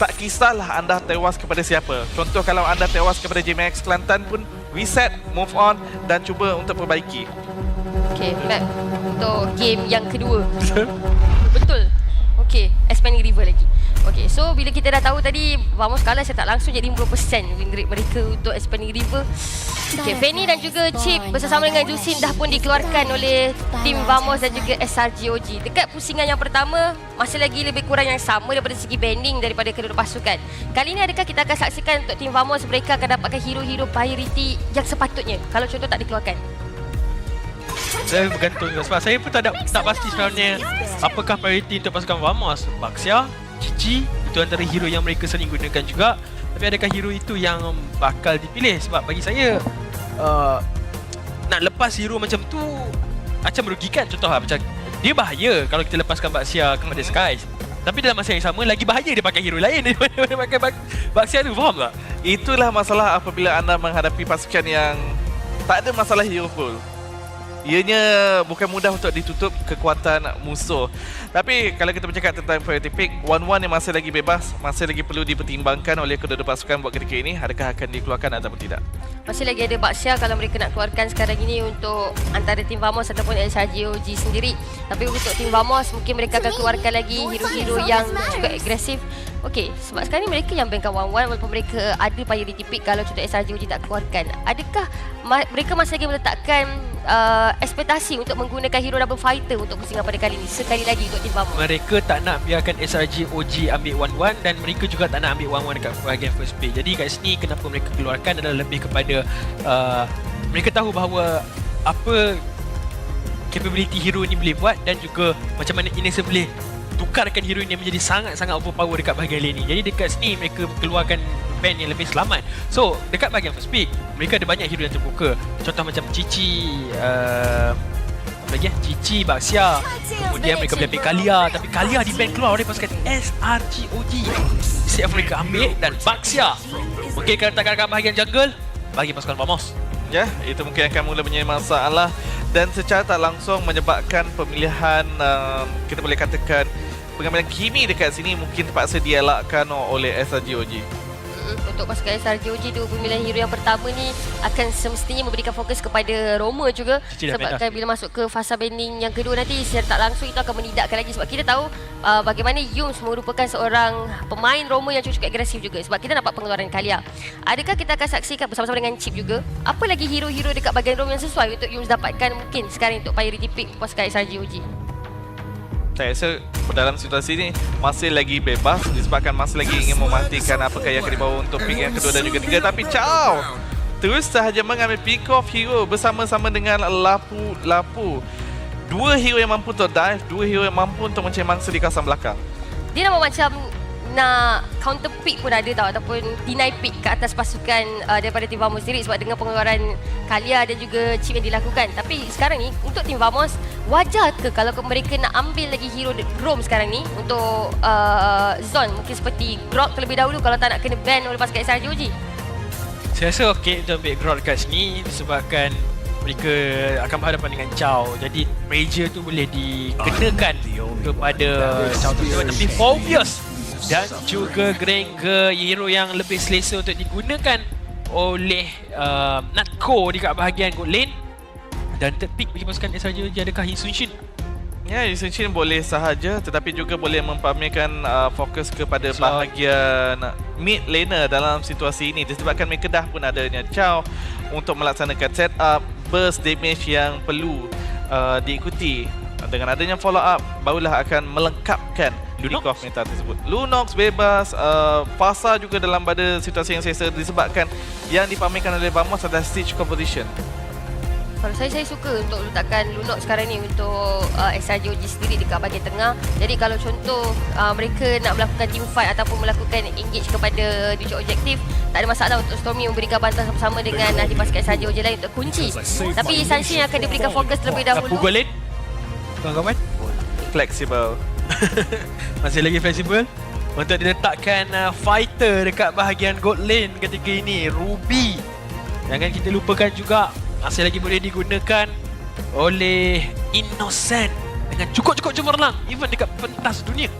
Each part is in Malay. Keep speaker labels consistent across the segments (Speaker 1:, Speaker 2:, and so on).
Speaker 1: tak kisahlah anda tewas kepada siapa. Contoh kalau anda tewas kepada JMX Kelantan pun reset, move on dan cuba untuk perbaiki.
Speaker 2: Okay, map untuk game yang kedua. Betul. Okay, expanding river lagi. Okay, so bila kita dah tahu tadi Vamos kalah saya tak langsung jadi 50% win rate mereka untuk expanding river. Okay, Fanny dan juga Chip bersama dengan Jusin dah pun dikeluarkan oleh tim Vamos dan juga SRGOG. Dekat pusingan yang pertama, masih lagi lebih kurang yang sama daripada segi banding daripada kedua pasukan. Kali ini adakah kita akan saksikan untuk tim Vamos mereka akan dapatkan hero-hero priority yang sepatutnya kalau contoh tak dikeluarkan?
Speaker 3: Saya bergantung juga sebab saya pun tak ada, tak pasti sebenarnya apakah priority untuk pasukan Vamos. Baxia, Cici itu antara hero yang mereka sering gunakan juga. Tapi adakah hero itu yang bakal dipilih sebab bagi saya uh, nak lepas hero macam tu macam merugikan contoh lah macam dia bahaya kalau kita lepaskan Baxia kepada Skies. Tapi dalam masa yang sama lagi bahaya dia pakai hero lain daripada dia pakai Baxia tu faham tak?
Speaker 1: Itulah masalah apabila anda menghadapi pasukan yang tak ada masalah hero full. Ianya bukan mudah untuk ditutup kekuatan musuh. Tapi kalau kita bercakap tentang priority pick, one-one yang masih lagi bebas, masih lagi perlu dipertimbangkan oleh kedua-dua pasukan buat ketika ini, adakah akan dikeluarkan ataupun tidak.
Speaker 2: Masih lagi ada Baksia kalau mereka nak keluarkan sekarang ini untuk antara tim Vamos ataupun SRGOG sendiri. Tapi untuk tim Vamos mungkin mereka akan keluarkan lagi hero-hero yang cukup agresif. Okey, sebab sekarang ni mereka yang bankkan 1-1 walaupun mereka ada priority pick kalau contoh SRGOG tak keluarkan. Adakah ma- mereka masih lagi meletakkan uh, ekspektasi untuk menggunakan hero double fighter untuk pusingan pada kali ini? Sekali lagi untuk tim Vamos.
Speaker 3: mereka tak nak biarkan SRG OG ambil 1-1 dan mereka juga tak nak ambil 1-1 dekat bahagian first pick. Jadi kat sini kenapa mereka keluarkan adalah lebih kepada uh, mereka tahu bahawa apa capability hero ni boleh buat dan juga macam mana Ines boleh tukarkan hero ni menjadi sangat-sangat overpower dekat bahagian lane ni. Jadi dekat sini mereka keluarkan band yang lebih selamat. So, dekat bahagian first pick, mereka ada banyak hero yang terbuka. Contoh macam Cici, uh, lagi ya? Cici, Baxia. Kemudian mereka boleh ambil Kalia. Tapi Kalia di ban keluar oleh pasukan SRGOG. Siap mereka ambil dan Baxia. Mungkin kalau tak kat bahagian jungle, bagi pasukan Vamos.
Speaker 1: Ya, itu mungkin akan mula menjadi masalah dan secara tak langsung menyebabkan pemilihan um, kita boleh katakan pengambilan Kimi dekat sini mungkin terpaksa dielakkan oleh SRGOG.
Speaker 2: Untuk pasukan SRGOG tu pemilihan hero yang pertama ni akan semestinya memberikan fokus kepada Roma juga
Speaker 3: Cici dah
Speaker 2: sebabkan bila masuk ke fasa banding yang kedua nanti secara tak langsung itu akan menidakkan lagi sebab kita tahu uh, bagaimana Yums merupakan seorang pemain Roma yang cukup agresif juga sebab kita nampak pengeluaran Kalia. Adakah kita akan saksikan bersama-sama dengan Chip juga apa lagi hero-hero dekat bahagian Roma yang sesuai untuk Yums dapatkan mungkin sekarang untuk priority pick pasukan SRGOG?
Speaker 1: Saya rasa dalam situasi ini masih lagi bebas disebabkan masih lagi ingin memastikan apakah yang akan dibawa untuk pick yang kedua dan juga ketiga tapi Chow terus sahaja mengambil pick off hero bersama-sama dengan Lapu Lapu dua hero yang mampu untuk dive dua hero yang mampu untuk di kawasan belakang.
Speaker 2: Dia nama macam nak counter pick pun ada tau ataupun deny pick ke atas pasukan uh, daripada tim Vamos sendiri sebab dengan pengeluaran Kalia dan juga chip yang dilakukan. Tapi sekarang ni untuk tim Vamos wajar ke kalau mereka nak ambil lagi hero Grom sekarang ni untuk uh, Zon mungkin seperti Grok terlebih dahulu kalau tak nak kena ban oleh pasukan SRGOG
Speaker 3: Saya rasa okey untuk ambil Grot kat sini disebabkan mereka akan berhadapan dengan Chow. Jadi pressure tu boleh dikenakan kepada Chow tu. Tapi Phobius dan juga Granger hero yang lebih selesa untuk digunakan oleh uh, Natko dekat bahagian gold lane. Dan third pick bagi pasukan SRJ adakah Hin Sun Shin.
Speaker 1: Ya, Yusin boleh sahaja tetapi juga boleh mempamerkan uh, fokus kepada
Speaker 3: So-
Speaker 1: bahagian mid laner dalam situasi ini. Disebabkan mereka dah pun adanya Chow untuk melaksanakan setup burst damage yang perlu uh, diikuti. Dengan adanya follow up barulah akan melengkapkan
Speaker 3: Lunox?
Speaker 1: meta tersebut. Lunox bebas, uh, Fasa juga dalam pada situasi yang selesa disebabkan yang dipamerkan oleh Vamos adalah stage composition.
Speaker 2: Kalau saya, saya suka untuk letakkan Lunok sekarang ni untuk uh, SRGOG sendiri dekat bahagian tengah. Jadi kalau contoh uh, mereka nak melakukan team fight ataupun melakukan engage kepada tujuh objektif, tak ada masalah untuk Stormy memberikan bantuan sama-sama dengan ahli pasukan SRGOG lain untuk kunci. Tapi Sunshine akan diberikan fokus terlebih dahulu.
Speaker 3: gold lane kawan-kawan
Speaker 1: Flexible.
Speaker 3: Masih lagi fleksibel untuk diletakkan uh, fighter dekat bahagian gold lane ketika ini Ruby. Jangan kita lupakan juga masih lagi boleh digunakan oleh Innocent dengan cukup-cukup cemerlang even dekat pentas dunia.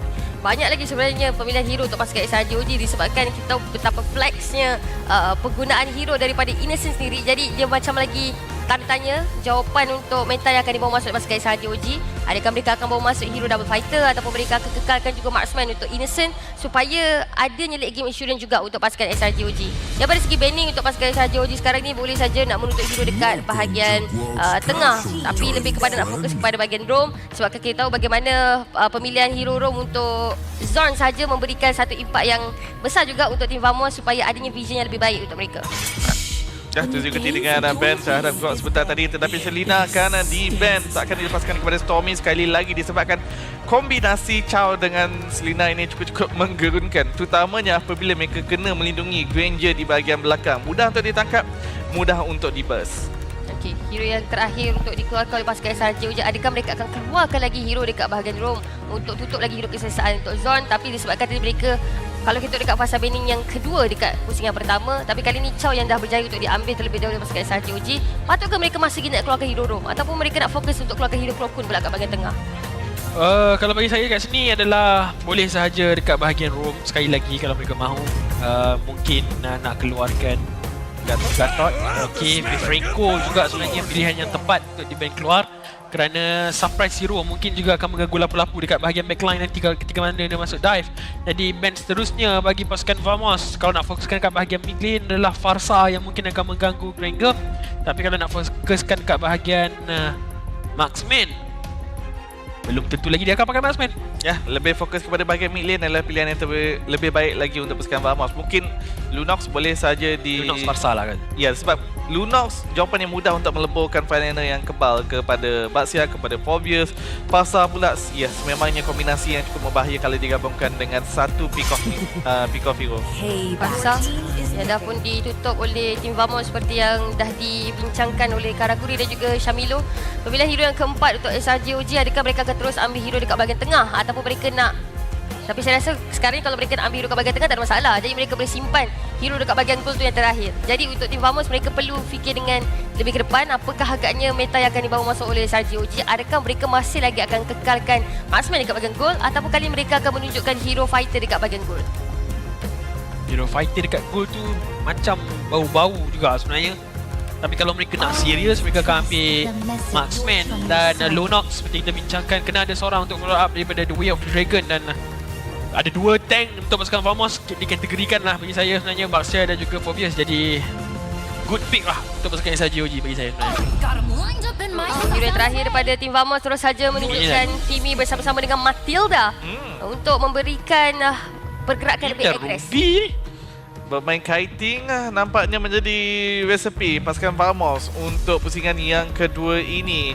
Speaker 2: banyak lagi sebenarnya pemilihan hero untuk pasukan OG disebabkan kita betapa flexnya uh, penggunaan hero daripada Innocent sendiri. Jadi dia macam lagi tanda tanya jawapan untuk mental yang akan dibawa masuk pasukan SRG OG. Adakah mereka akan bawa masuk hero double fighter ataupun mereka akan kekalkan juga marksman untuk Innocent supaya adanya late game insurance juga untuk pasukan SRG OG. Daripada segi banning untuk pasukan SRG OG sekarang ni boleh saja nak menuntut hero dekat bahagian uh, tengah tapi lebih kepada nak fokus kepada bahagian roam sebab kita tahu bagaimana uh, pemilihan hero roam untuk Zorn saja memberikan satu impak yang besar juga untuk tim Vamos supaya adanya vision yang lebih baik untuk mereka.
Speaker 1: Dah tu juga dengan uh, ban terhadap Gok sebentar tadi tetapi Selina akan uh, di ban tak akan dilepaskan kepada Stormy sekali lagi disebabkan kombinasi Chow dengan Selina ini cukup-cukup menggerunkan. Terutamanya apabila mereka kena melindungi Granger di bahagian belakang. Mudah untuk ditangkap mudah untuk diburst
Speaker 2: hero yang terakhir untuk dikeluarkan oleh pasukan SRJ Uja. Adakah mereka akan keluarkan lagi hero dekat bahagian roam untuk tutup lagi hero kesesaan untuk Zon? Tapi disebabkan tadi mereka kalau kita dekat fasa banning yang kedua dekat pusingan pertama tapi kali ni Chow yang dah berjaya untuk diambil terlebih dahulu oleh pasukan SRJ OG patutkah mereka masih nak keluarkan hero roam ataupun mereka nak fokus untuk keluarkan hero Klokun pula kat bahagian tengah?
Speaker 3: Uh, kalau bagi saya kat sini adalah boleh sahaja dekat bahagian room sekali lagi kalau mereka mahu. Uh, mungkin uh, nak keluarkan Gatot Gatot. Okey Franco juga sebenarnya pilihan yang tepat untuk di ban keluar kerana surprise hero mungkin juga akan mengganggu lapu-lapu dekat bahagian backline nanti ketika mana dia masuk dive. Jadi ban seterusnya bagi pasukan Vamos. Kalau nak fokuskan kat bahagian mid lane adalah Farsa yang mungkin akan mengganggu Granger. Tapi kalau nak fokuskan kat bahagian uh, Marksman belum tentu lagi dia akan pakai marksman
Speaker 1: Ya, lebih fokus kepada bahagian mid lane adalah pilihan yang terbe- lebih baik lagi untuk pasukan Vamos. Mungkin Lunox boleh saja di
Speaker 3: Lunox Farsa lah kan
Speaker 1: Ya, sebab Lunox jawapan yang mudah untuk meleburkan final yang kebal kepada Baxia, kepada Phobius. Pasar pula, ya, memangnya kombinasi yang cukup berbahaya kalau digabungkan dengan satu pick off uh, pick off hero.
Speaker 2: Pasar yang dah pun ditutup oleh tim Vamos seperti yang dah dibincangkan oleh Karaguri dan juga Shamilo. Pemilihan hero yang keempat untuk SRJ OG adakah mereka akan terus ambil hero dekat bahagian tengah ataupun mereka nak tapi saya rasa sekarang ni kalau mereka nak ambil hero kat bahagian tengah tak ada masalah. Jadi mereka boleh simpan hero dekat bahagian goal tu yang terakhir. Jadi untuk tim Vamos mereka perlu fikir dengan lebih ke depan apakah agaknya meta yang akan dibawa masuk oleh SRJ OG. Adakah mereka masih lagi akan kekalkan marksman dekat bahagian goal ataupun kali mereka akan menunjukkan hero fighter dekat bahagian goal.
Speaker 3: Hero fighter dekat goal tu macam bau-bau juga sebenarnya tapi kalau mereka nak serius mereka akan ambil marksman dan uh, Lonox seperti kita bincangkan kena ada seorang untuk follow up daripada The Way of the Dragon dan uh, ada dua tank untuk pasukan Vamos. Dikategorikan lah bagi saya sebenarnya. Baxia dan juga Phobius jadi good pick lah untuk pasukan SRGOG bagi saya sebenarnya.
Speaker 2: Yang terakhir daripada tim Vamos terus saja menunjukkan Timmy bersama-sama dengan Matilda
Speaker 1: Hmm.
Speaker 2: untuk memberikan uh, pergerakan lebih
Speaker 1: Dan
Speaker 2: agresif.
Speaker 1: Bermain kiting ah, nampaknya menjadi resepi pasukan Vamos untuk pusingan yang kedua ini.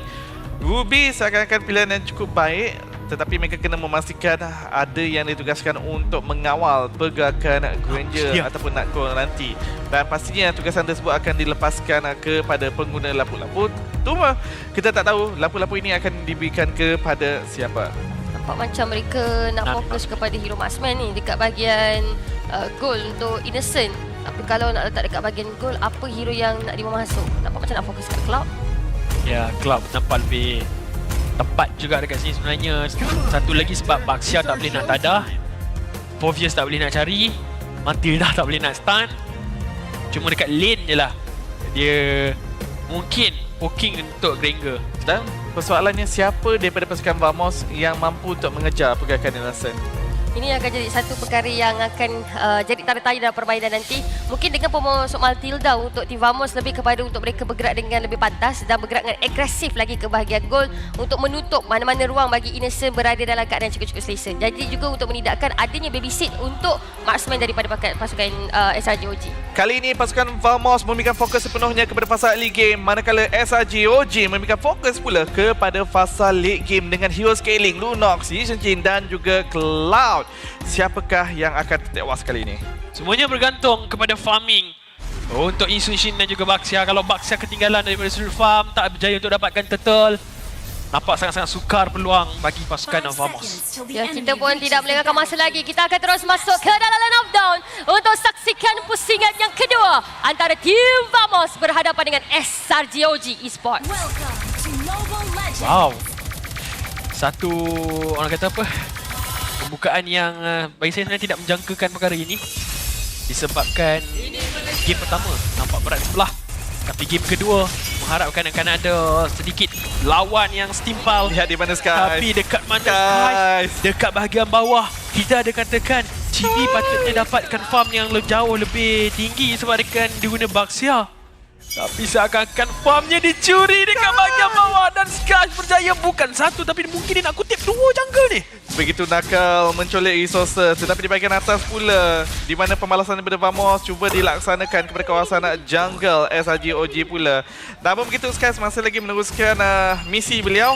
Speaker 1: Ruby seakan-akan pilihan yang cukup baik tetapi mereka kena memastikan ada yang ditugaskan untuk mengawal pergerakan Granger
Speaker 3: Ya.
Speaker 1: ataupun Nakko nanti. Dan pastinya tugasan tersebut akan dilepaskan kepada pengguna lapu-lapu. Cuma kita tak tahu lapu-lapu ini akan diberikan kepada siapa.
Speaker 2: Nampak macam mereka nak fokus kepada hero marksman ni dekat bahagian uh, goal untuk innocent. Tapi kalau nak letak dekat bahagian goal, apa hero yang nak dibawa masuk? Nampak macam nak fokus kat Cloud.
Speaker 3: Ya, Cloud nampak lebih tepat juga dekat sini sebenarnya. Satu lagi sebab Baxia tak boleh nak tadah. Phobius tak boleh nak cari. Matilda tak boleh nak stun. Cuma dekat lane je lah. Dia mungkin poking untuk Granger.
Speaker 1: Dan persoalannya siapa daripada pasukan Vamos yang mampu untuk mengejar pergerakan Innocent?
Speaker 2: Ini akan jadi satu perkara yang akan uh, jadi tanda tanya dalam permainan nanti. Mungkin dengan pemasuk Matilda untuk tim Vamos lebih kepada untuk mereka bergerak dengan lebih pantas dan bergerak dengan agresif lagi ke bahagian gol untuk menutup mana-mana ruang bagi Innocent berada dalam keadaan cukup-cukup selesa. Jadi juga untuk menidakkan adanya baby sit untuk marksman daripada pasukan uh, SRJ OG.
Speaker 1: Kali ini pasukan Vamos memberikan fokus sepenuhnya kepada fasa late game manakala SRG OG memberikan fokus pula kepada fasa late game dengan hero scaling Lunox, Yi Jin dan juga Cloud. Siapakah yang akan tewas kali ini?
Speaker 3: Semuanya bergantung kepada farming. Untuk Insunshin dan juga Baxia. Kalau Baxia ketinggalan daripada sudut farm, tak berjaya untuk dapatkan turtle. Nampak sangat-sangat sukar peluang bagi pasukan Vamos.
Speaker 2: Ya, kita pun tidak melengahkan masa lagi. Kita akan terus masuk ke dalam line of down untuk saksikan pusingan yang kedua antara Team Vamos berhadapan dengan SRGOG Esports.
Speaker 3: Wow. Satu orang kata apa? Pembukaan yang uh, bagi saya sebenarnya tidak menjangkakan perkara ini. Disebabkan game pertama nampak berat sebelah. Tapi game kedua mengharapkan akan ada sedikit lawan yang setimpal.
Speaker 1: Lihat di mana Sky.
Speaker 3: tapi dekat mana. Skies dekat bahagian bawah kita ada katakan Chibi patutnya dapatkan farm yang le- jauh lebih tinggi sebabkan dia guna Baxia. Tapi seakan-akan farmnya dicuri dekat bahagian bawah. Dan Skies berjaya bukan satu tapi mungkin dia nak kutip dua jungle ni
Speaker 1: Begitu nakal mencolek resources tetapi di bahagian atas pula di mana pembalasan daripada Vamos cuba dilaksanakan kepada kawasan jungle SRG OG pula. Namun begitu Skies masih lagi meneruskan uh, misi beliau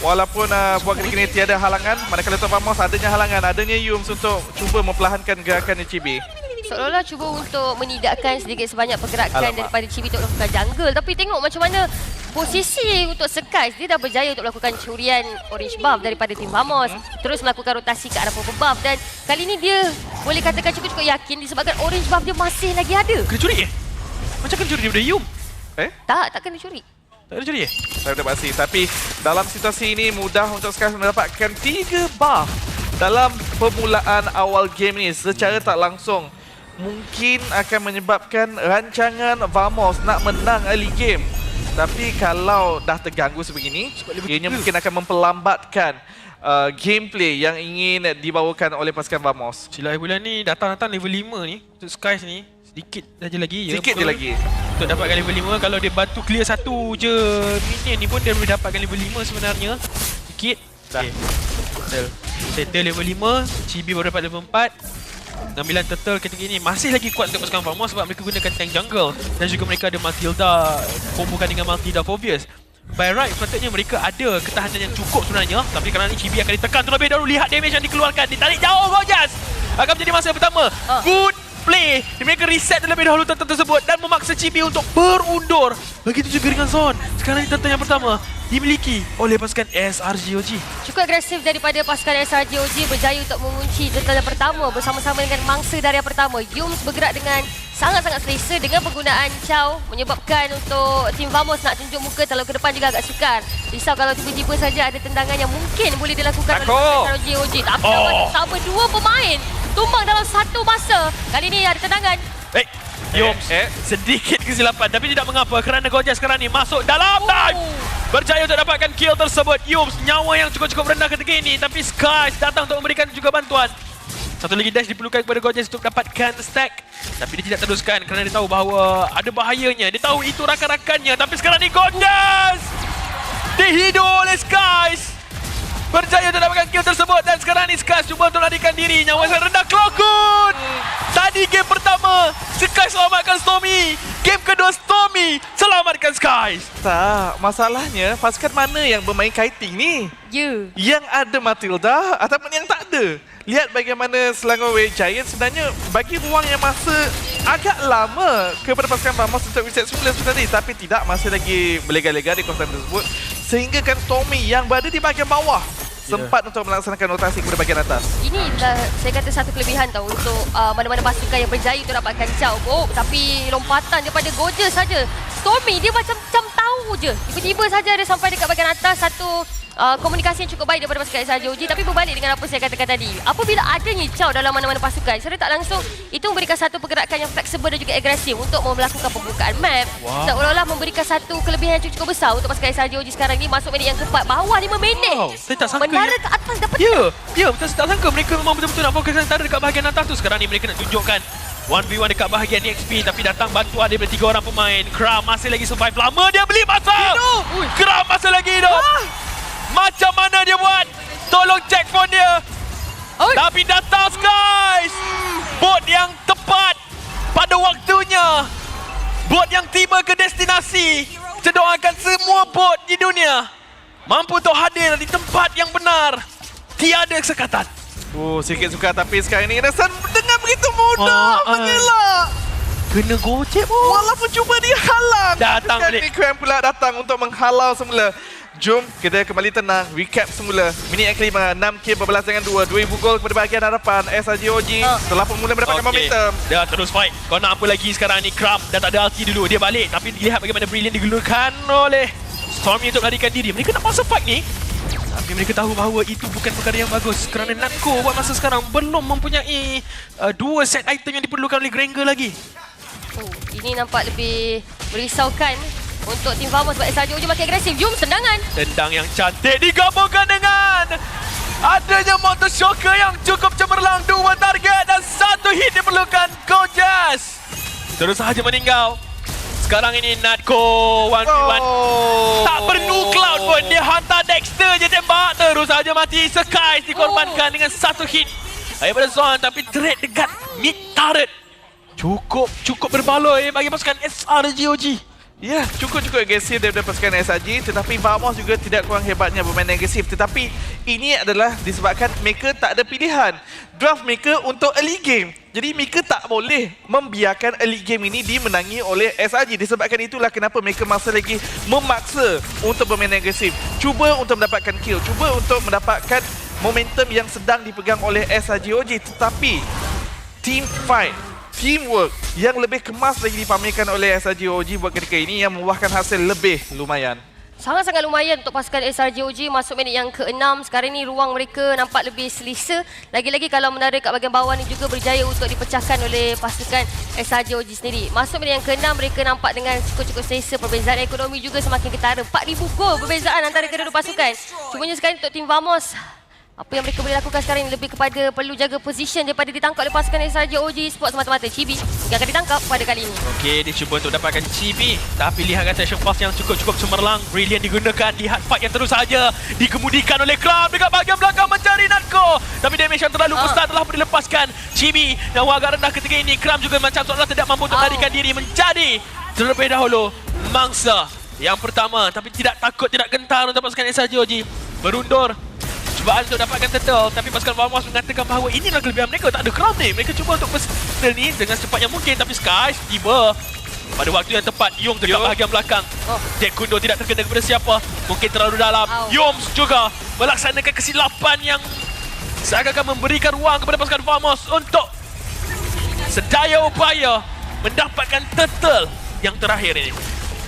Speaker 1: walaupun uh, buat ketika ini tiada halangan manakala untuk Vamos adanya halangan adanya Yums untuk cuba memperlahankan gerakan Chibi.
Speaker 2: Seolah-olah cuba untuk menidakkan sedikit sebanyak pergerakan
Speaker 1: Alamak.
Speaker 2: daripada Chibi untuk melakukan jungle. Tapi tengok macam mana posisi untuk Skies. Dia dah berjaya untuk melakukan curian orange buff daripada tim Vamos. Terus melakukan rotasi ke arah purple buff. Dan kali ni dia boleh katakan cukup-cukup yakin disebabkan orange buff dia masih lagi ada.
Speaker 3: kena curi eh macam kena curi daripada Yum
Speaker 1: Eh?
Speaker 2: Tak, tak kena curi.
Speaker 3: tak kena curi eh
Speaker 1: Saya sudah pasti Tapi dalam situasi ini mudah untuk Skies mendapatkan 3 buff dalam permulaan awal game ini secara tak langsung mungkin akan menyebabkan rancangan Vamos nak menang early game. Tapi kalau dah terganggu sebegini, ianya mungkin akan memperlambatkan uh, gameplay yang ingin dibawakan oleh pasukan Vamos.
Speaker 3: Silap bulan ni datang-datang level 5 ni untuk Skies ni sedikit saja lagi ya,
Speaker 1: Sikit je lagi.
Speaker 3: Untuk dapatkan level 5 kalau dia bantu clear satu je minion ni pun dia boleh dapatkan level 5 sebenarnya. Sikit.
Speaker 1: Dah.
Speaker 3: Okay. Settle. Settle level 5, Chibi baru dapat level 4. Pengambilan turtle ketika ini masih lagi kuat untuk pasukan Vamos sebab mereka gunakan tank jungle dan juga mereka ada Matilda kombokan dengan Matilda Phobius. By right, sepatutnya mereka ada ketahanan yang cukup sebenarnya Tapi kerana ni Chibi akan ditekan terlebih dahulu. Lihat damage yang dikeluarkan Ditarik jauh Gorgeous Akan menjadi masa pertama.
Speaker 2: Ah.
Speaker 3: Good play. Mereka reset terlebih dahulu turtle tersebut Dan memaksa Chibi untuk berundur Begitu juga dengan Zon Sekarang ni turtle yang pertama Dimiliki oleh pasukan SRGOG
Speaker 2: Cukup agresif daripada pasukan SRGOG berjaya untuk mengunci turtle yang pertama bersama-sama dengan mangsa dari yang pertama. Yums bergerak dengan sangat-sangat selesa dengan penggunaan Chow menyebabkan untuk tim Vamos nak tunjuk muka terlalu ke depan juga agak sukar. Risau kalau tiba-tiba saja ada tendangan yang mungkin boleh dilakukan
Speaker 1: Takut.
Speaker 2: oleh SRGOG. Tapi Oh. sama dua pemain tumbang dalam satu masa. Kali ini ada tendangan.
Speaker 3: Eh, Yoms,
Speaker 1: Eh, eh.
Speaker 3: sedikit kesilapan tapi tidak mengapa kerana Gorgeous sekarang ni masuk dalam time. Berjaya untuk dapatkan kill tersebut. Yoms, nyawa yang cukup-cukup rendah ketika ini tapi Skies datang untuk memberikan juga bantuan. Satu lagi dash diperlukan kepada Gorgeous untuk dapatkan stack. Tapi dia tidak teruskan kerana dia tahu bahawa ada bahayanya. Dia tahu itu rakan-rakannya tapi sekarang ni Gorgeous dihidu oleh Skies. Berjaya untuk dapatkan kill tersebut dan sekarang ni Skies cuba untuk larikan diri. Nyawa yang rendah Clockwood. Tadi game pertama Skies selamatkan Stormy. Game kedua Stormy selamatkan Skies.
Speaker 1: tak. Masalahnya pasukan mana yang bermain kiting ni?
Speaker 2: Ya.
Speaker 1: Yang ada Matilda ataupun yang tak ada. Lihat bagaimana Selangor Way Giant sebenarnya bagi ruang yang masa agak lama kepada pasukan Vamos untuk reset semula sebenarnya tapi tidak masih lagi berlega-lega di kawasan tersebut sehingga kan Tommy yang berada di bahagian bawah sempat untuk melaksanakan rotasi kepada bahagian atas.
Speaker 2: Ini dah saya kata satu kelebihan tau untuk uh, mana-mana pasukan yang berjaya untuk dapatkan Chow. Oh, tapi lompatan daripada Gorgeous saja. Stormy dia macam macam tahu je. Tiba-tiba saja dia sampai dekat bahagian atas satu uh, komunikasi yang cukup baik daripada pasukan SRJOG tapi berbalik dengan apa saya katakan tadi. Apabila adanya Chow dalam mana-mana pasukan, secara tak langsung itu memberikan satu pergerakan yang fleksibel dan juga agresif untuk melakukan pembukaan map.
Speaker 3: Wow.
Speaker 2: Seolah-olah memberikan satu kelebihan yang cukup besar untuk pasukan SRJOG sekarang ni masuk minit yang keempat bawah 5 minit.
Speaker 3: Wow, saya tak sangka
Speaker 2: Menara
Speaker 3: ya.
Speaker 2: ke atas dapat
Speaker 3: Ya, ya betul saya tak sangka mereka memang betul-betul nak fokuskan antara dekat bahagian atas tu. Sekarang ni mereka nak tunjukkan 1v1 dekat bahagian XP tapi datang bantuan daripada tiga orang pemain. Kram masih lagi survive lama dia beli masa. Kram masih lagi hidup. Macam mana dia buat? Tolong check phone dia.
Speaker 2: Oi.
Speaker 3: Tapi datang Skies. Bot yang tepat pada waktunya. Bot yang tiba ke destinasi. Kita doakan semua bot di dunia mampu untuk hadir di tempat yang benar. Tiada sekatan.
Speaker 1: Oh, sikit suka tapi sekarang ni Resan dengan begitu mudah
Speaker 3: Ah, ah.
Speaker 1: mengelak.
Speaker 3: Kena gocek pun.
Speaker 1: Walaupun cuba dihalang.
Speaker 3: Datang
Speaker 1: Sekarang
Speaker 3: balik.
Speaker 1: Cram pula datang untuk menghalau semula. Jom kita kembali tenang, recap semula. Minit yang kelima, 6 kill berbalas dengan 2. 2000 gol kepada bahagian harapan SRGOG
Speaker 2: Ah.
Speaker 1: setelah pemula mendapatkan momentum.
Speaker 3: Dah terus fight. Kau nak apa lagi sekarang ni? Crump dah tak ada ulti dulu. Dia balik. Tapi lihat bagaimana brilliant digelurkan oleh Stormy untuk melarikan diri. Mereka nak masa fight ni. Tapi mereka tahu bahawa itu bukan perkara yang bagus kerana Natko buat masa sekarang belum mempunyai uh, dua set item yang diperlukan oleh Granger lagi.
Speaker 2: Oh, ini nampak lebih merisaukan untuk tim Vamos sebab SRJ makin agresif. Yum, sendangan.
Speaker 3: Tendang yang cantik digabungkan dengan adanya motor shocker yang cukup cemerlang dua target dan satu hit diperlukan Gojas. Terus sahaja meninggal. Sekarang ini Natko 1v1.
Speaker 1: Oh.
Speaker 3: Tak perlu Cloud pun dia hantar Dexter je tembak terus saja mati Sky dikorbankan dengan satu hit daripada Zon tapi trade dekat mid turret cukup cukup berbaloi. Bagi pasukan SRGOG
Speaker 1: Ya, cukup-cukup agresif daripada pasukan SRG tetapi Vamos juga tidak kurang hebatnya bermain agresif. Tetapi ini adalah disebabkan mereka tak ada pilihan. Draft mereka untuk early game. Jadi mereka tak boleh membiarkan early game ini dimenangi oleh SRG disebabkan itulah kenapa mereka masih lagi memaksa untuk bermain agresif. Cuba untuk mendapatkan kill. Cuba untuk mendapatkan momentum yang sedang dipegang oleh SRGOG tetapi team fight teamwork yang lebih kemas lagi dipamerkan oleh SRGOG buat ketika ini yang membuahkan hasil lebih lumayan.
Speaker 2: Sangat-sangat lumayan untuk pasukan SRJOG masuk minit yang ke-6. Sekarang ni ruang mereka nampak lebih selesa. Lagi-lagi kalau menara kat bahagian bawah ni juga berjaya untuk dipecahkan oleh pasukan SRJOG sendiri. Masuk minit yang ke-6 mereka nampak dengan cukup-cukup selesa. Perbezaan ekonomi juga semakin ketara. 4,000 gol perbezaan antara kedua-dua pasukan. Cumanya sekarang untuk tim Vamos, apa yang mereka boleh lakukan sekarang ini lebih kepada perlu jaga position daripada ditangkap oleh pasukan SRJOG Sport semata-mata. Chibi yang akan ditangkap pada kali ini.
Speaker 3: Okey, dia cuba untuk dapatkan Chibi. Tapi lihat kata action pass yang cukup-cukup cemerlang. Brilliant digunakan. Lihat fight yang terus saja dikemudikan oleh Kram dekat bahagian belakang mencari Natko. Tapi damage yang terlalu
Speaker 2: Ah.
Speaker 3: besar telah pun dilepaskan. Chibi nyawa agak rendah ketika ini. Kram juga macam seolah tidak mampu untuk
Speaker 2: Au.
Speaker 3: larikan diri menjadi terlebih dahulu mangsa yang pertama. Tapi tidak takut, tidak gentar untuk pasukan SRGOG. Berundur cubaan untuk dapatkan turtle tapi pasukan Vamos mengatakan bahawa inilah kelebihan mereka. Tak ada crowd ni mereka cuba untuk bersettle ni dengan secepat yang mungkin tapi Skies tiba. Pada waktu yang tepat Yung dekat
Speaker 1: Yung.
Speaker 3: bahagian belakang.
Speaker 2: Oh.
Speaker 3: Jack Kundo tidak terkena kepada siapa. Mungkin terlalu dalam.
Speaker 2: Au.
Speaker 3: Yoms juga melaksanakan kesilapan yang seakan-akan memberikan ruang kepada pasukan Vamos untuk sedaya upaya mendapatkan turtle yang terakhir ini.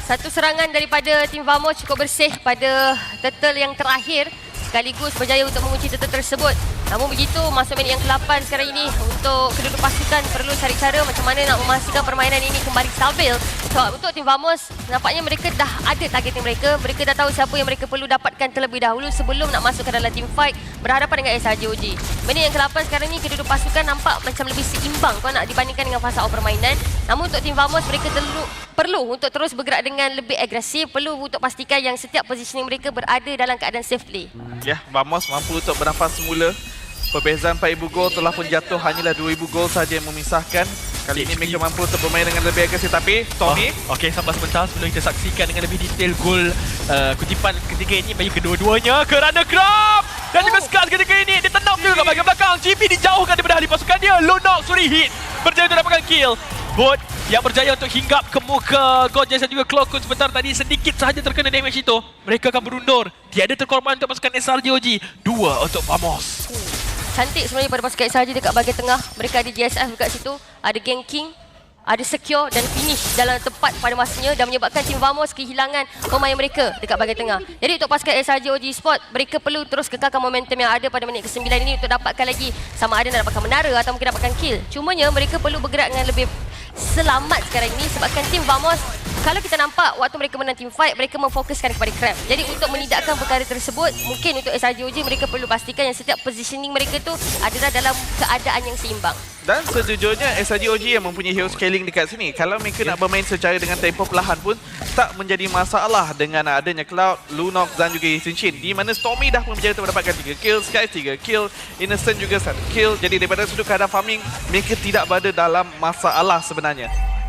Speaker 2: Satu serangan daripada tim Vamos cukup bersih pada turtle yang terakhir sekaligus berjaya untuk mengunci turtle tersebut. Namun begitu, masuk minit yang ke-8 sekarang ini untuk kedua-dua pasukan perlu cari cara macam mana nak memastikan permainan ini kembali stabil. So, untuk tim Vamos, nampaknya mereka dah ada targeting mereka. Mereka dah tahu siapa yang mereka perlu dapatkan terlebih dahulu sebelum nak masuk ke dalam team fight berhadapan dengan SRJOG. Minit yang ke-8 sekarang ni kedua-dua pasukan nampak macam lebih seimbang kalau nak dibandingkan dengan fasa awal permainan. Namun untuk tim Vamos, mereka perlu perlu untuk terus bergerak dengan lebih agresif, perlu untuk pastikan yang setiap positioning mereka berada dalam keadaan safe play.
Speaker 1: Ya, Vamos mampu untuk bernafas semula. Perbezaan 4,000 gol telah pun jatuh hanyalah 2,000 gol saja yang memisahkan. Kali ini mereka mampu untuk bermain dengan lebih agresif tapi Tommy
Speaker 3: Oh, Okey, sabar sebentar sebelum kita saksikan dengan lebih detail gol uh, kutipan ketiga ini bagi kedua-duanya kerana Krab dan juga
Speaker 2: Oh.
Speaker 3: Skulls ketika ini ditendang juga ke bahagian belakang. GB dijauhkan daripada ahli pasukan dia. Lunok suri hit. Berjaya untuk dapatkan kill. Bot yang berjaya untuk hinggap ke muka Gorgeous dan juga Clockwood sebentar tadi sedikit sahaja terkena damage itu. Mereka akan berundur. Tiada terkorban untuk pasukan SRJOG. Dua untuk Vamos.
Speaker 2: Cantik sebenarnya pada pasukan SRJ dekat bahagian tengah. Mereka ada GSF dekat situ, ada ganking, ada secure dan finish dalam tepat pada masanya dan menyebabkan tim Vamos kehilangan pemain mereka dekat bahagian tengah. Jadi untuk pasukan SRJ OG Sport, mereka perlu terus kekalkan momentum yang ada pada minit ke-9 ini untuk dapatkan lagi sama ada nak dapatkan menara atau mungkin dapatkan kill. Cumanya mereka perlu bergerak dengan lebih selamat sekarang ini sebabkan tim Vamos kalau kita nampak waktu mereka menang team fight mereka memfokuskan kepada Crab. Jadi untuk menidakkan perkara tersebut mungkin untuk SRJOG mereka perlu pastikan yang setiap positioning mereka tu adalah dalam keadaan yang seimbang.
Speaker 1: dan sejujurnya SRGOG yang mempunyai hero scaling dekat sini. Kalau mereka nak bermain secara dengan tempo perlahan pun tak menjadi masalah dengan adanya Cloud, Lunox dan juga Yisin Shin. Di mana Stormy dah pun berjaya untuk mendapatkan 3 kill, Sky 3 kill, Innocent juga 1 kill. Jadi daripada sudut keadaan farming, mereka tidak berada dalam masalah sebenarnya.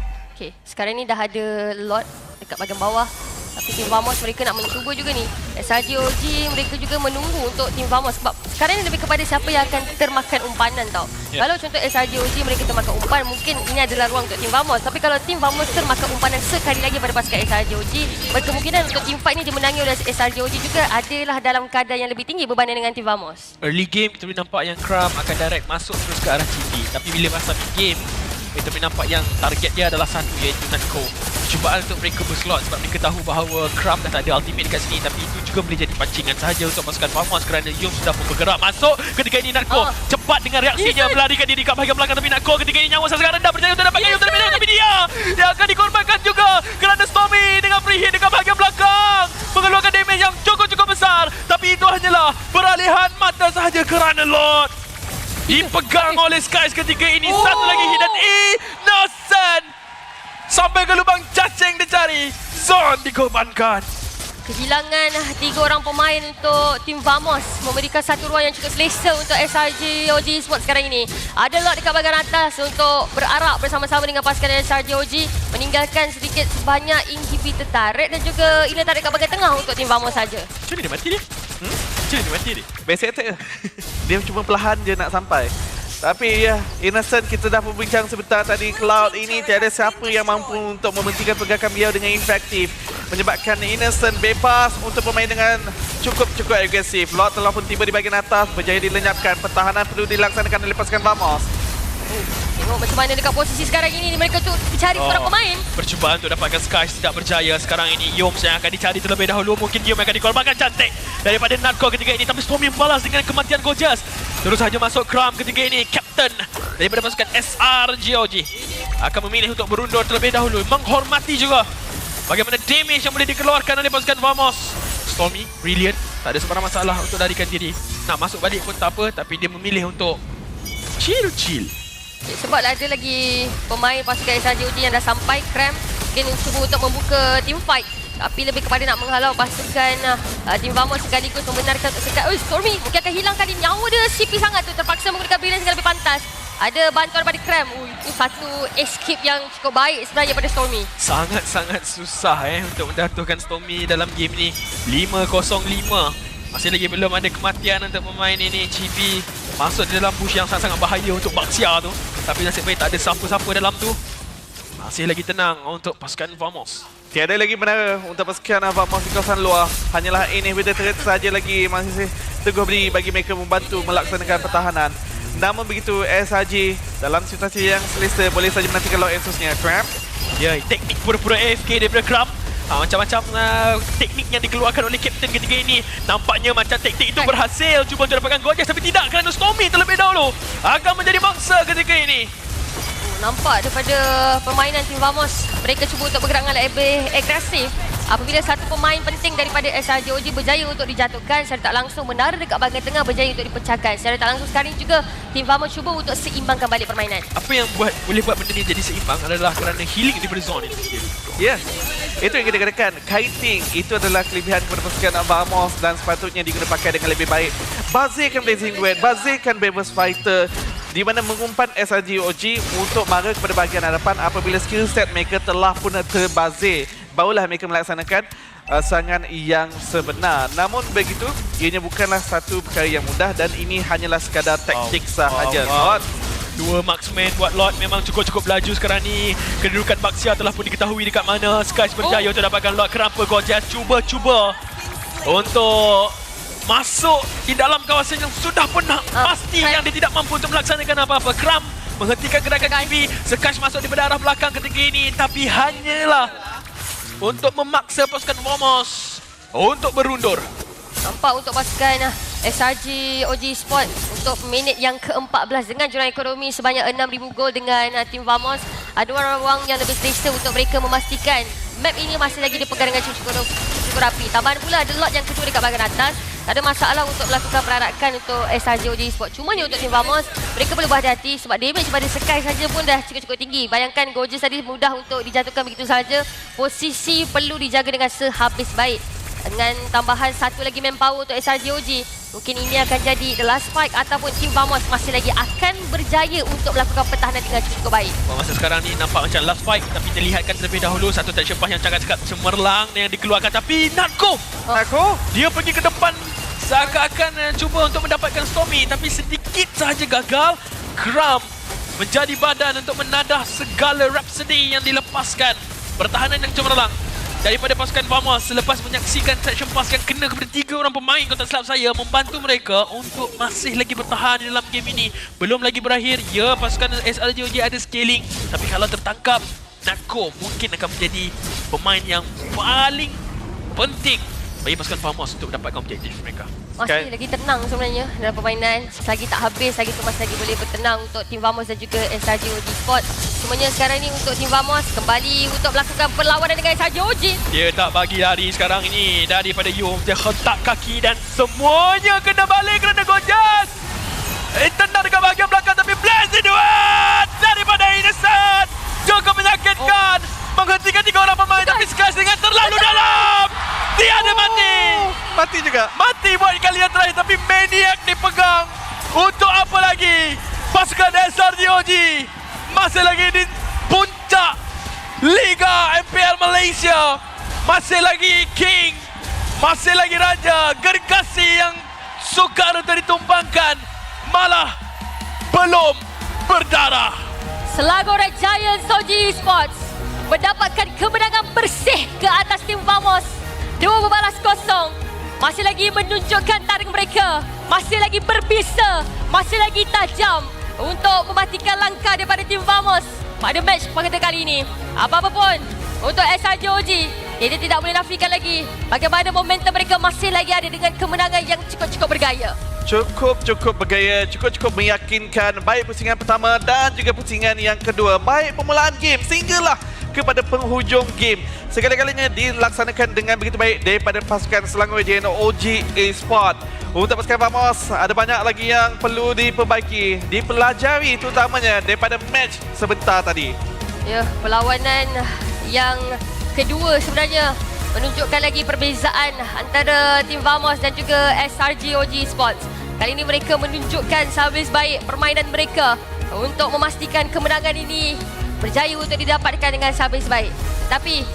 Speaker 2: Okey, sekarang ni dah ada lot dekat bahagian bawah. Tapi tim Vamos mereka nak mencuba juga ni. SRJOG mereka juga menunggu untuk tim Vamos sebab sekarang ni lebih kepada siapa yang akan termakan umpanan tau.
Speaker 3: Ya.
Speaker 2: Kalau contoh SRJOG mereka termakan umpan, mungkin ini adalah ruang untuk tim Vamos. Tapi kalau tim Vamos termakan umpanan sekali lagi pada pasukan SRJOG, berkemungkinan untuk tim fight ni dimenangi oleh SRJOG juga adalah dalam keadaan yang lebih tinggi berbanding dengan tim Vamos.
Speaker 3: Early game kita boleh nampak yang Kram akan direct masuk terus ke arah Chibi. Tapi bila masa mid game, eh, tapi nampak yang target dia adalah satu iaitu Natko cubaan untuk mereka berslot sebab mereka tahu bahawa Kram dah tak ada ultimate dekat sini tapi itu juga boleh jadi pancingan sahaja untuk pasukan Famos kerana Yum sudah pun bergerak. Masuk ketika ini Natko
Speaker 2: Ah.
Speaker 3: cepat dengan reaksinya melarikan diri kat bahagian belakang tapi Natko ketika ini nyawa sangat rendah berjaya untuk dapatkan Yum terlebih dahulu tapi dia dia akan dikorbankan juga kerana Stormy dengan free hit dekat bahagian belakang. Mengeluarkan damage yang cukup-cukup besar tapi itu hanyalah peralihan mata sahaja kerana Lord dipegang oleh Skies ketika ini
Speaker 2: Oh.
Speaker 3: satu lagi hit dan Innocent sampai ke lubang cacing dicari Zon dikorbankan
Speaker 2: Kehilangan tiga orang pemain untuk tim Vamos memberikan satu ruang yang cukup selesa untuk SRG OG Sports sekarang ini. Ada lot dekat bahagian atas untuk berarak bersama-sama dengan pasukan SRG OG meninggalkan sedikit sebanyak inhibitor turret dan juga ila turret dekat bahagian tengah untuk tim Vamos saja.
Speaker 3: macam mana dia mati dia? Hmm? Mana dia mati dia?
Speaker 1: Basic attack ke? Dia cuma perlahan je nak sampai. Tapi ya, Innocent kita dah berbincang sebentar tadi Cloud ini tiada siapa yang mampu untuk menghentikan pergerakan beliau dengan efektif Menyebabkan Innocent bebas untuk bermain dengan cukup-cukup agresif Lord telah pun tiba di bahagian atas berjaya dilenyapkan Pertahanan perlu dilaksanakan oleh pasukan Vamos
Speaker 2: Tengok macam mana dekat posisi sekarang ini. Mereka tu cari oh. seorang pemain.
Speaker 3: Percubaan untuk dapatkan Skies tidak berjaya Sekarang ini. Yoms yang akan dicari terlebih dahulu. Mungkin Yom akan dikorbankan. Cantik Daripada Narco ketika ini. Tapi Stormy membalas dengan kematian Gorgeous Terus saja masuk Kram ketika ini. Captain daripada pasukan SRGOG Akan memilih untuk berundur terlebih dahulu. Menghormati juga Bagaimana damage yang boleh dikeluarkan oleh pasukan Vamos. Stormy, brilliant. Tak ada sebarang masalah untuk larikan diri. Nak masuk balik pun tak apa Tapi dia memilih untuk Chill-chill
Speaker 2: Sebab ada lagi pemain pasukan SRG OG yang dah sampai Cram mungkin cuba untuk membuka team fight tapi lebih kepada nak menghalau pasukan uh, tim Vamos sekaligus membenarkan sekat. Oh, Stormy mungkin akan hilang kali nyawa dia CP sangat tu terpaksa menggunakan balance yang lebih pantas. Ada bantuan daripada Cram. Oh, itu satu escape yang cukup baik sebenarnya pada Stormy.
Speaker 3: Sangat-sangat susah eh untuk menjatuhkan Stormy dalam game ni 5-0-5 Masih lagi belum ada kematian untuk pemain ini Chibi masuk di dalam bush yang sangat-sangat bahaya untuk Baxia tu. Tapi nasib baik tak ada siapa-siapa dalam tu. Masih lagi tenang untuk pasukan Vamos.
Speaker 1: Tiada lagi menara untuk pasukan Vamos di kawasan luar. Hanyalah inhibitor turret saja lagi masih teguh berdiri bagi mereka membantu melaksanakan pertahanan. Namun begitu SRG dalam situasi yang selesa boleh saja menantikan lawan Asusnya. Cramp.
Speaker 3: Ya, teknik pura-pura AFK daripada Kram ha, Macam-macam uh, teknik yang dikeluarkan oleh Captain ketika ini. Nampaknya macam teknik itu berhasil. Cuba untuk dapatkan Gorgeous tapi tidak kerana Stormy terlebih dahulu. Akan menjadi mangsa ketika ini.
Speaker 2: Nampak daripada permainan tim Vamos mereka cuba untuk bergerak dengan lebih agresif apabila satu pemain penting daripada SRJOG berjaya untuk dijatuhkan secara tak langsung menara dekat bahagian tengah berjaya untuk dipecahkan secara tak langsung sekarang juga tim Vamos cuba untuk seimbangkan balik permainan
Speaker 3: Apa yang buat boleh buat benda ni jadi seimbang adalah kerana healing daripada zone ini
Speaker 1: Ya, itu yang kita katakan. Kiting itu adalah kelebihan kepada pasukan Vamos dan sepatutnya diguna pakai dengan lebih baik. Bazirkan Blazing Duet, bazirkan Bravest Fighter di mana mengumpan SRG OG untuk mara kepada bahagian hadapan apabila skill set mereka telah pun terbazir. Barulah mereka melaksanakan uh, serangan yang sebenar. Namun begitu, ianya bukanlah satu perkara yang mudah dan ini hanyalah sekadar taktik sahaja.
Speaker 3: wow.
Speaker 1: Lord.
Speaker 3: Dua marksman buat Lord memang cukup-cukup laju sekarang ni Kedudukan Baxia telah pun diketahui dekat mana Skies berjaya
Speaker 2: Oh.
Speaker 3: untuk dapatkan Lord Kenapa Gorgeous cuba-cuba Untuk masuk di dalam kawasan yang sudah pernah
Speaker 2: Ah,
Speaker 3: Pasti
Speaker 2: Cram.
Speaker 3: yang dia tidak mampu untuk melaksanakan apa-apa Kram menghentikan gerakan TV Sekash masuk daripada arah belakang ketika ini Tapi hanyalah untuk memaksa pasukan Vamos Untuk berundur
Speaker 2: Nampak untuk pasukan ah, SRG OG Sport untuk minit yang ke-14 dengan jurang ekonomi sebanyak 6,000 gol dengan uh, tim Vamos. Ada ruang-ruang yang lebih selesa untuk mereka memastikan map ini masih lagi dipegang dengan cukup, rapi. Tambahan pula ada lot yang kedua dekat bahagian atas. Tak ada masalah untuk melakukan perarakan untuk SRG OG Sport. Cumanya untuk tim Vamos, mereka perlu berhati-hati sebab damage pada Sky saja pun dah cukup-cukup tinggi. Bayangkan Gorgeous tadi mudah untuk dijatuhkan begitu saja. Posisi perlu dijaga dengan sehabis baik dengan tambahan satu lagi manpower untuk SRGOG mungkin ini akan jadi the last fight ataupun tim Vamos masih lagi akan berjaya untuk melakukan pertahanan dengan cukup baik.
Speaker 3: Masa sekarang ni nampak macam last fight Tapi kita lihatkan terlebih dahulu Satu touch pass yang sangat-sangat cemerlang Yang dikeluarkan Tapi Natko
Speaker 1: Aku?
Speaker 3: Dia pergi ke depan Seakan-akan uh, cuba untuk mendapatkan Stormy Tapi sedikit sahaja gagal. Kram menjadi badan untuk menadah segala Rhapsody yang dilepaskan. Pertahanan yang cemerlang daripada pasukan Vamos selepas menyaksikan section pass yang kena kepada tiga orang pemain kalau tak silap saya membantu mereka untuk masih lagi bertahan di dalam game ini. Belum lagi berakhir ya pasukan SRJOJ ada scaling. Tapi kalau tertangkap, Nako mungkin akan menjadi pemain yang paling penting bagi pasukan Famos untuk mendapatkan objektif mereka.
Speaker 2: Masih
Speaker 1: Okay.
Speaker 2: lagi tenang sebenarnya dalam permainan. Selagi tak habis lagi tu masih lagi boleh bertenang untuk tim Vamos dan juga SRJ OG Sport. Cumanya sekarang ni untuk tim Vamos kembali untuk melakukan perlawanan dengan SRJ OG.
Speaker 3: Dia tak bagi lari sekarang ini daripada Yum. Dia hentak kaki dan semuanya kena balik kerana Gojas. Eh, tendang dekat bahagian belakang tapi blazing duet daripada Innocent. Cukup menyakitkan. Menghentikan tiga orang pemain tapi sekali dengan terlalu dalam. Tiada mati.
Speaker 1: Mati juga.
Speaker 3: Mati buat kali yang terakhir tapi Maniac dipegang. Untuk apa lagi? Pasukan SRGOG masih lagi di puncak Liga MPL Malaysia. Masih lagi King. Masih lagi Raja. Gergasi yang sukar untuk ditumpangkan. Malah belum berdarah.
Speaker 2: Selangor Giants OG Sports mendapatkan kemenangan bersih ke atas tim Vamos. Dua berbalas kosong. Masih lagi menunjukkan taring mereka. Masih lagi berbisa. Masih lagi tajam untuk mematikan langkah daripada tim Vamos pada match pada kali ini. Apa-apa pun untuk SRJOG, kita tidak boleh nafikan lagi bagaimana momentum mereka masih lagi ada dengan kemenangan yang cukup-cukup bergaya.
Speaker 1: Cukup-cukup bergaya, cukup-cukup meyakinkan baik pusingan pertama dan juga pusingan yang kedua. Baik permulaan game sehinggalah kepada penghujung game. Segala-galanya dilaksanakan dengan begitu baik daripada pasukan Selangor JN OG Esport. Untuk pasukan Vamos, ada banyak lagi yang perlu diperbaiki, dipelajari terutamanya daripada match sebentar tadi.
Speaker 2: Ya, perlawanan yang kedua sebenarnya menunjukkan lagi perbezaan antara tim Vamos dan juga SRG OG Sports. Kali ini mereka menunjukkan sehabis baik permainan mereka untuk memastikan kemenangan ini berjaya untuk didapatkan dengan sehabis baik. Tapi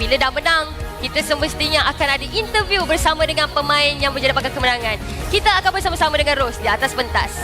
Speaker 2: bila dah menang, kita semestinya akan ada interview bersama dengan pemain yang berjaya dapatkan kemenangan. Kita akan bersama-sama dengan Ros di atas pentas.